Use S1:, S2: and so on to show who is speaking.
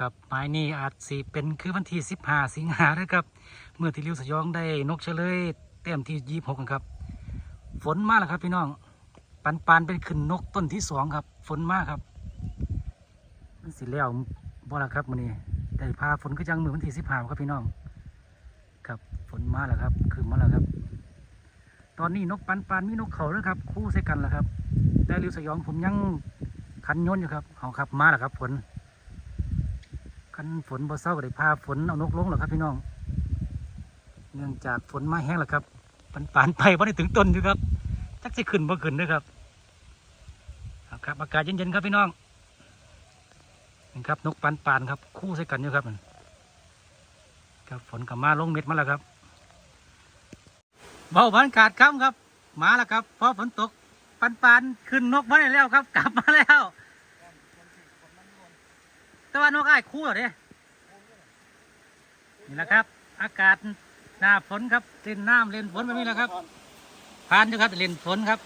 S1: กับไม้นี่อาจสิเป็นคือวันที่สิบห้าสิงหานะครับ เมื่อที่ริ้วสยองได้นกเฉลยเต็มที่ยี่หกครับ ฝนมากแล้วครับพี่น้อง ปันปานเป็นขึ้นนกต้นที่สองครับ ฝนมากครับ มันสิแล้วบ่ละครับมื้อนี้ได้พาฝนก็จังมือวันที่สิบห้าครับพี่น้อง ครับฝนมาแล้วครับขึ้นมาแล้วครับ ตอนนี้นกปันปานมีนกเขาแล้วครับ คู่ใส่กันแล้วครับ แต่ริ้วสยองผมยังคันโยนอยู่ครับเอาครับมาแล้วครับฝน คันฝนบ่เศร้าก็ได้พาฝนเอานกลงแล้วครับพี่น้อง เนื่องจากฝนมาแห้งแล้วครับปันปานไปบ่ได้ถึงต้นอยู่ครับจักสิขึ้นบ่ขึ้นเด้วยครับครับอากาศเย็นๆครับพี่น้องนี่ครับนกปันปานครับ คู่ใส่กันอยู่ครับครับฝนกับมาลงเม็ดมาแล้วครับเบาบรรยากาศค่ำครับ มาแล้วครับพอฝนตกปันปานขึ้นนกมาได้แล้วครับ กลับมาแล้ว แต่ว่านกอ้ายคู่เหรอเนี่ยนี่แหละครับ อากาศหน้าฝนครับเล่นน้ำเล่นฝนแบบนี้แหละครับ ผ่านอยู่ครับเล่นฝนครับ